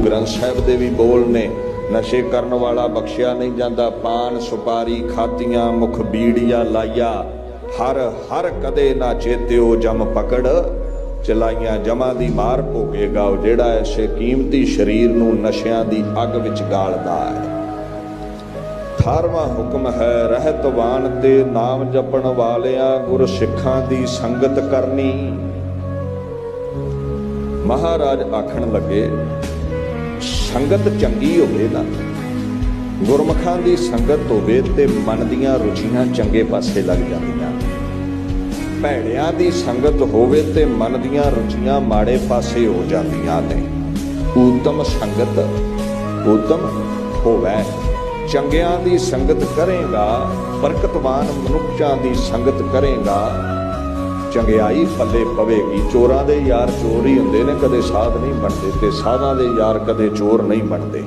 ਗੁਰੂ ਗ੍ਰੰਥ ਸਾਹਿਬ ਦੇ ਵੀ ਬੋਲ ਨੇ, ਨਸ਼ੇ ਕਰਨ ਵਾਲਾ ਬਖਸ਼ਿਆ ਨਹੀਂ ਜਾਂਦਾ, ਪਾਨ, ਸੁਪਾਰੀ, ਖਾਤੀਆਂ, ਮੁਖ ਬੀੜੀਆਂ ਲਾਇਆ। ਹਰ ਹਰ ਕਦੇ ਨਾ ਚੇਤਿਓ ਜਮ ਪਕੜ, ਚਲਾਈਆਂ ਜਮਾਂ ਦੀ ਮਾਰ ਭੋਗੇਗਾ ਉਹ ਜਿਹੜਾ ਐਸੇ ਕੀਮਤੀ ਸਰੀਰ ਨੂੰ ਨਸ਼ਿਆਂ ਦੀ ਅੱਗ ਵਿੱਚ ਗਾਲਦਾ ਹੈ। 18ਵਾਂ ਹੁਕਮ ਹੈ ਰਹਿਤਵਾਨ ਤੇ ਨਾਮ ਜਪਣ ਵਾਲਿਆਂ ਗੁਰ ਸਿੱਖਾਂ ਦੀ ਸੰਗਤ ਕਰਨੀ। ਮਹਾਰਾਜ ਆਖਣ ਲੱਗੇ ਸੰਗਤ ਚੰਗੀ ਹੋਵੇ ਨਾ। ਗੁਰਮਖਾਂ ਦੀ ਸੰਗਤ ਹੋਵੇ ਤੇ ਮਨ ਦੀਆਂ ਰੁਚੀਆਂ ਚੰਗੇ ਪਾਸੇ ਲੱਗ ਜਾਂਦੀਆਂ। ਭੈੜਿਆਂ ਦੀ ਸੰਗਤ ਹੋਵੇ ਤੇ ਮਨ ਦੀਆਂ ਰੁਚੀਆਂ ਮਾੜੇ ਪਾਸੇ ਹੋ ਜਾਂਦੀਆਂ ਨੇ। ਊਤਮ ਸੰਗਤ ਊਤਮ ਹੋਵੇ। ਚੰਗਿਆਂ ਦੀ ਸੰਗਤ ਕਰੇਗਾ, ਬਰਕਤਵਾਨ ਮਨੁੱਖਾਂ ਦੀ ਸੰਗਤ ਕਰੇਗਾ। ਚੰਗਿਆਈ ਪੱਲੇ ਪਵੇਗੀ। ਚੋਰਾਂ ਦੇ ਯਾਰ ਚੋਰ ਹੀ ਹੁੰਦੇ ਨੇ, ਕਦੇ ਸਾਧ ਨਹੀਂ ਬਣਦੇ ਤੇ ਸਾਧਾਂ ਦੇ ਯਾਰ ਕਦੇ ਚੋਰ ਨਹੀਂ ਬਣਦੇ।